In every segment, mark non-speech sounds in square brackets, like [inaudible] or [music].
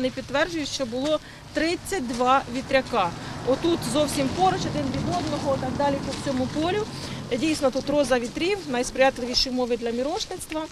Вони підтверджують, що було 32 вітряка. Отут зовсім поруч, один від одного, так далі по всьому полю. Дійсно, тут роза вітрів, найсприятливіші умови для мірошництва.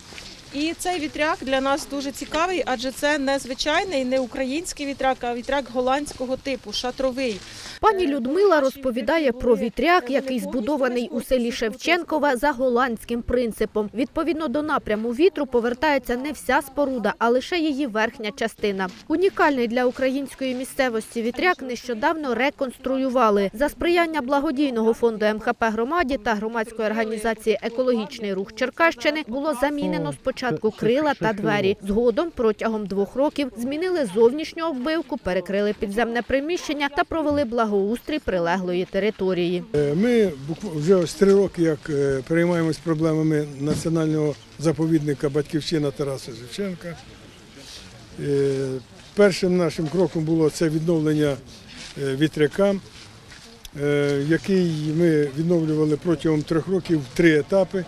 І цей вітряк для нас дуже цікавий, адже це не звичайний, не український вітряк, а вітряк голландського типу, шатровий. Пані Людмила розповідає про вітряк, який збудований у селі Шевченкове за голландським принципом. Відповідно до напряму вітру повертається не вся споруда, а лише її верхня частина. Унікальний для української місцевості вітряк нещодавно реконструювали. За сприяння благодійного фонду МХП громаді та громадської організації Екологічний рух Черкащини було замінено спочатку крила та двері. Згодом протягом двох років змінили зовнішню оббивку, перекрили підземне приміщення та провели благоустрій прилеглої території. Е, Ми вже ось три роки як е, переймаємось проблемами національного заповідника Батьківщина Тараса Шевченка. Е, Першим нашим кроком було це відновлення вітряка, який ми відновлювали протягом трьох років в три етапи.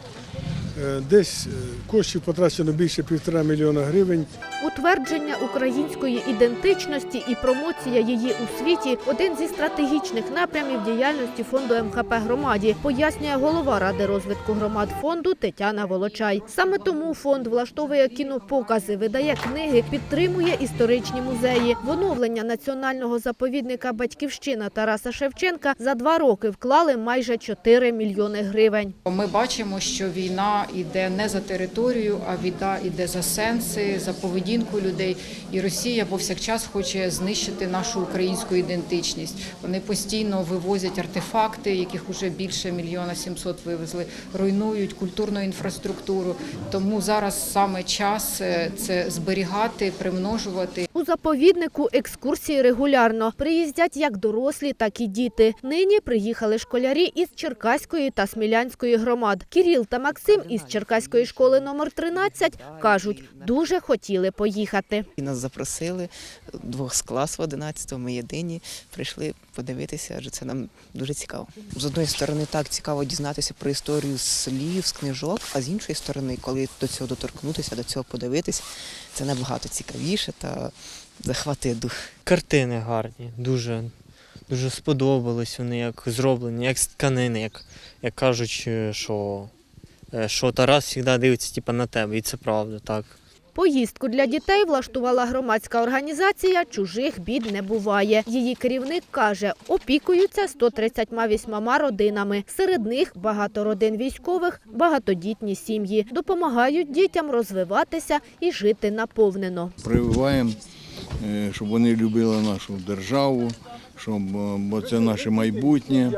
Е, Десь е, коштів потрачено більше півтора мільйона гривень. Утвердження української ідентичності і промоція її у світі один зі стратегічних напрямів діяльності фонду МХП громаді, пояснює голова ради розвитку громад фонду Тетяна Волочай. Саме тому фонд влаштовує кінопокази, видає книги, підтримує історичні музеї. В оновлення національного заповідника Батьківщина Тараса Шевченка за два роки вклали майже 4 мільйони гривень. Ми бачимо, що війна йде не за територію, а війна йде за сенси, за поведінку людей. І Росія повсякчас хоче знищити нашу українську ідентичність. Вони постійно вивозять артефакти, яких вже більше мільйона сімсот вивезли, руйнують культурну інфраструктуру. Тому зараз саме час е, це зберігати, примножувати. У заповіднику екскурсії регулярно приїздять як дорослі, так і діти. Нині приїхали школярі із Черкаської та Смілянської громад. Кіріл та Максим із Черкаської школи номер 13 кажуть, дуже хотіли поїхати. І нас запросили двох з класу 11-го, ми єдині, прийшли подивитися, адже це нам дуже цікаво. З одної сторони, так цікаво дізнатися про історію з слів, з книжок, а з іншої сторони, коли до цього доторкнутися, до цього подивитися, це набагато цікавіше та захватує дух. Картини гарні, дуже, дуже сподобались вони, як зроблені, як з тканини, як, як кажуть, що, що Тарас завжди дивиться типу, на тебе, і це правда, так. Поїздку для дітей влаштувала громадська організація «Чужих бід не буває». Її керівник каже, опікуються 138 родинами. Серед них багато родин військових, багатодітні сім'ї. Допомагають дітям розвиватися і жити наповнено. прививаємо, е, щоб вони любили нашу державу, щоб, е, бо це наше майбутнє,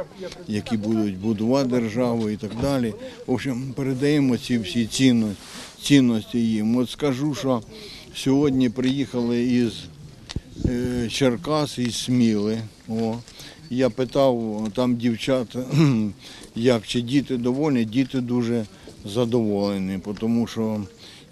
які будуть будувати державу і так далі. В общем, передаємо ці всі цінності, цінності їм. От скажу, що сьогодні приїхали із е, Черкас, із Сміли. О. Я питав там дівчат, [clears throat] як чи діти довольні, діти дуже задоволені, тому що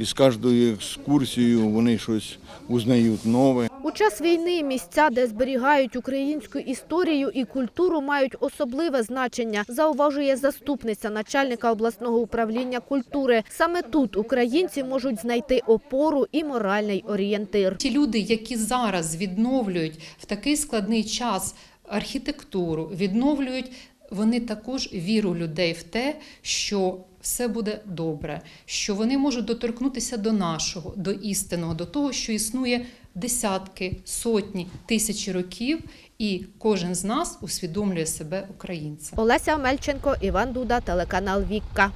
із кожною екскурсією вони щось узнають нове. У час війни місця, де зберігають українську історію і культуру, мають особливе значення, зауважує заступниця начальника обласного управління культури. Саме тут українці можуть знайти опору і моральний орієнтир. Ті люди, які зараз відновлюють в такий складний час архітектуру, відновлюють вони також віру людей в те, що все буде добре, що вони можуть доторкнутися до нашого, до істинного, до того, що існує десятки, сотні, тисячі років, і кожен з нас усвідомлює себе українцем. Олеся Омельченко, Іван Дуда, телеканал Вікка.